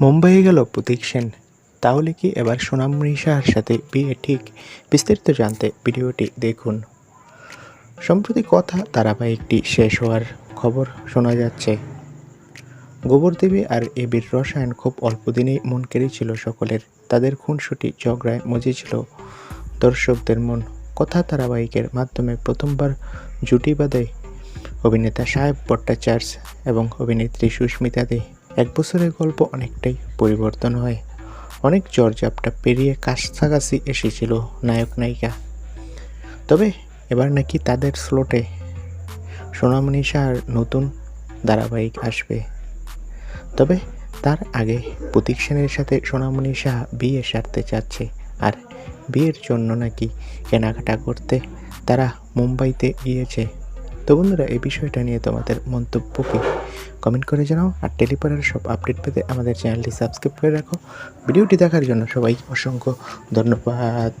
মুম্বাইয়ে গেল প্রতীক সেন। তাহলে কি এবার সোনাম রিসার সাথে বিয়ে ঠিক? বিস্তারিত জানতে ভিডিওটি দেখুন। সম্প্রতি কথা ধারাবাহিকটি শেষ হওয়ার খবর শোনা যাচ্ছে। গোবরদেবী আর এবির রসায়ন খুব অল্প দিনেই মন কেড়েছিল সকলের। তাদের খুনসুটি ঝগড়ায় মজেছিল দর্শকদের মন। কথা ধারাবাহিকের মাধ্যমে প্রথমবার জুটি বাঁধে অভিনেতা সাহেব ভট্টাচার্য এবং অভিনেত্রী সুস্মিতা দে। এক বছরের গল্প অনেকটাই পরিবর্তন হয়। অনেক ঝড়ঝাপটা পেরিয়ে কাছাকাছি এসেছিল নায়ক নায়িকা। তবে এবার নাকি তাদের স্লোটে সোনামণি শাহর নতুন ধারাবাহিক আসবে। তবে তার আগে প্রতীক সেনের সাথে সোনামণি শাহ বিয়ে সারতে চাচ্ছে আর বিয়ের জন্য নাকি কেনাকাটা করতে তারা মুম্বাইতে গিয়েছে। তো বন্ধুরা, এই বিষয়টা নিয়ে তোমাদের মন্তব্য কি কমেন্ট করে জানাও আর টেলিপারের সব আপডেট পেতে আমাদের চ্যানেলটি সাবস্ক্রাইব করে রাখো। ভিডিওটি দেখার জন্য সবাই অসংখ্য ধন্যবাদ।